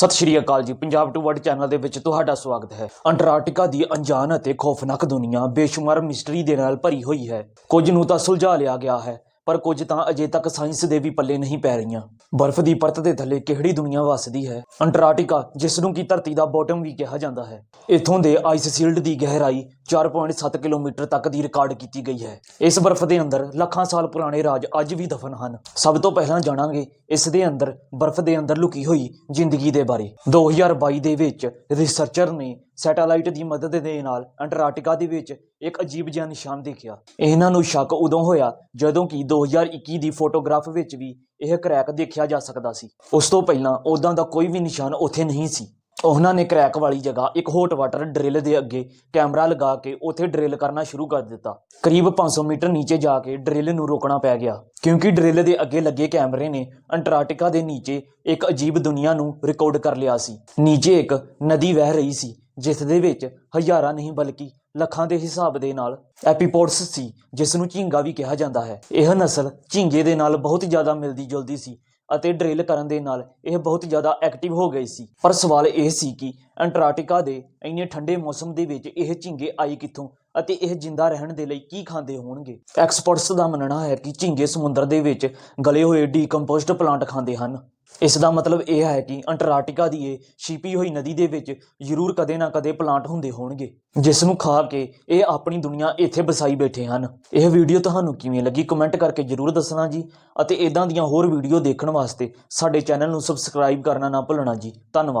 ਸਤਿ ਸ਼੍ਰੀ ਅਕਾਲ ਜੀ, Punjab to word channel ਦੇ ਵਿੱਚ ਤੁਹਾਡਾ ਸਵਾਗਤ ਹੈ। ਅੰਟਾਰਕਟਿਕਾ ਦੀ ਅਣਜਾਣ ਅਤੇ ਖੌਫਨਾਕ ਦੁਨੀਆ ਬੇਸ਼ੁਮਾਰ ਮਿਸਟਰੀ ਦੇ ਨਾਲ ਭਰੀ ਹੋਈ ਹੈ। ਕੁਝ ਨੂੰ ਤਾਂ ਸੁਲਝਾ ਲਿਆ ਗਿਆ ਹੈ, ਪਰ ਕੁਝ ਤਾਂ ਅਜੇ ਤੱਕ ਸਾਇੰਸ ਦੇ ਵੀ ਪੱਲੇ ਨਹੀਂ ਪੈ ਰਹੀਆਂ। ਬਰਫ਼ ਦੀ ਪਰਤ ਦੇ ਥੱਲੇ ਕਿਹੜੀ ਦੁਨੀਆ ਵਸਦੀ ਹੈ? ਅੰਟਾਰਕਟਿਕਾ, ਜਿਸ ਨੂੰ ਕਿ ਧਰਤੀ ਦਾ ਬੋਟਮ ਵੀ ਕਿਹਾ ਜਾਂਦਾ ਹੈ। ਇੱਥੋਂ ਦੇ ਆਈਸ ਸ਼ੀਲਡ ਦੀ ਗਹਿਰਾਈ 4.7 ਕਿਲੋਮੀਟਰ ਤੱਕ ਦੀ ਰਿਕਾਰਡ ਕੀਤੀ ਗਈ ਹੈ। ਇਸ ਬਰਫ਼ ਦੇ ਅੰਦਰ ਲੱਖਾਂ ਸਾਲ ਪੁਰਾਣੇ ਰਾਜ ਅੱਜ ਵੀ ਦਫਨ ਹਨ। ਸਭ ਤੋਂ ਪਹਿਲਾਂ ਜਾਣਾਂਗੇ ਇਸ ਦੇ ਅੰਦਰ, ਬਰਫ਼ ਦੇ ਅੰਦਰ ਲੁਕੀ ਹੋਈ ਜ਼ਿੰਦਗੀ ਦੇ ਬਾਰੇ। 2022 ਦੇ ਵਿੱਚ ਰਿਸਰਚਰ ਨੇ ਸੈਟੇਲਾਈਟ ਦੀ ਮਦਦ ਦੇ ਨਾਲ ਅੰਟਾਰਕਟਿਕਾ ਦੇ ਵਿੱਚ ਇੱਕ ਅਜੀਬ ਜਿਹਾ ਨਿਸ਼ਾਨ ਦੇਖਿਆ। ਇਹਨਾਂ ਨੂੰ ਸ਼ੱਕ ਉਦੋਂ ਹੋਇਆ ਜਦੋਂ ਕਿ 2021 ਦੀ ਫੋਟੋਗ੍ਰਾਫ ਵਿੱਚ ਵੀ ਇਹ ਕਰੈਕ ਦੇਖਿਆ ਜਾ ਸਕਦਾ ਸੀ। ਉਸ ਤੋਂ ਪਹਿਲਾਂ ਉਦਾਂ ਦਾ ਕੋਈ ਵੀ ਨਿਸ਼ਾਨ ਉੱਥੇ ਨਹੀਂ ਸੀ। ਉਹਨਾਂ ਨੇ ਕਰੈਕ ਵਾਲੀ ਜਗ੍ਹਾ ਇੱਕ ਹੌਟ ਵਾਟਰ ਡਰਿਲ ਦੇ ਅੱਗੇ ਕੈਮਰਾ ਲਗਾ ਕੇ ਉੱਥੇ ਡਰਿਲ ਕਰਨਾ ਸ਼ੁਰੂ ਕਰ ਦਿੱਤਾ। ਕਰੀਬ 500 ਮੀਟਰ ਨੀਚੇ ਜਾ ਕੇ ਡਰਿਲ ਨੂੰ ਰੋਕਣਾ ਪੈ ਗਿਆ, ਕਿਉਂਕਿ ਡਰਿਲ ਦੇ ਅੱਗੇ ਲੱਗੇ ਕੈਮਰੇ ਨੇ ਅੰਟਾਰਕਟਿਕਾ ਦੇ ਨੀਚੇ ਇੱਕ ਅਜੀਬ ਦੁਨੀਆ ਨੂੰ ਰਿਕਾਰਡ ਕਰ ਲਿਆ ਸੀ। ਨੀਚੇ ਇੱਕ ਨਦੀ ਵਹਿ ਰਹੀ ਸੀ, ਜਿਸ ਦੇ ਵਿੱਚ ਹਜ਼ਾਰਾਂ ਨਹੀਂ ਬਲਕਿ ਲੱਖਾਂ ਦੇ ਹਿਸਾਬ ਦੇ ਨਾਲ ਐਪੀਪੋਡਸ ਸੀ, ਜਿਸ ਨੂੰ ਝੀਂਗਾ ਵੀ ਕਿਹਾ ਜਾਂਦਾ ਹੈ। ਇਹ ਨਸਲ ਝੀਂਗੇ ਦੇ ਨਾਲ ਬਹੁਤ ਜ਼ਿਆਦਾ ਮਿਲਦੀ ਜੁਲਦੀ ਸੀ ਅਤੇ ਡਰਿਲ ਕਰਨ ਦੇ ਨਾਲ ਇਹ ਬਹੁਤ ਜ਼ਿਆਦਾ ਐਕਟਿਵ ਹੋ ਗਏ ਸੀ। ਪਰ ਸਵਾਲ ਇਹ ਸੀ ਕਿ ਅੰਟਾਰਕਟਿਕਾ ਦੇ ਇੰਨੇ ਠੰਡੇ ਮੌਸਮ ਦੇ ਵਿੱਚ ਇਹ ਝੀਂਗੇ ਆਈ ਕਿੱਥੋਂ ਅਤੇ ਇਹ ਜਿੰਦਾ ਰਹਿਣ ਦੇ ਲਈ ਕੀ ਖਾਂਦੇ ਹੋਣਗੇ? ਐਕਸਪਰਟਸ ਦਾ ਮੰਨਣਾ ਹੈ ਕਿ ਝੀਂਗੇ ਸਮੁੰਦਰ ਦੇ ਵਿੱਚ ਗਲੇ ਹੋਏ ਡੀਕੰਪੋਜ਼ਡ ਪਲਾਂਟ ਖਾਂਦੇ ਹਨ। ਇਸ ਦਾ ਮਤਲਬ ਇਹ ਹੈ ਕਿ ਅੰਟਾਰਕਟਿਕਾ ਦੀ ਇਹ ਛਿਪੀ ਹੋਈ ਨਦੀ ਦੇ ਵਿੱਚ ਜ਼ਰੂਰ ਕਦੇ ਨਾ ਕਦੇ ਪਲਾਂਟ ਹੁੰਦੇ ਹੋਣਗੇ, ਜਿਸ ਨੂੰ ਖਾ ਕੇ ਇਹ ਆਪਣੀ ਦੁਨੀਆ ਇੱਥੇ ਬਸਾਈ ਬੈਠੇ ਹਨ। ਇਹ ਵੀਡੀਓ ਤੁਹਾਨੂੰ ਕਿਵੇਂ ਲੱਗੀ ਕਮੈਂਟ ਕਰਕੇ ਜ਼ਰੂਰ ਦੱਸਣਾ ਜੀ, ਅਤੇ ਇਦਾਂ ਦੀਆਂ ਹੋਰ ਵੀਡੀਓ ਦੇਖਣ ਵਾਸਤੇ ਸਾਡੇ ਚੈਨਲ ਨੂੰ ਸਬਸਕ੍ਰਾਈਬ ਕਰਨਾ ਨਾ ਭੁੱਲਣਾ ਜੀ। ਧੰਨਵਾਦ।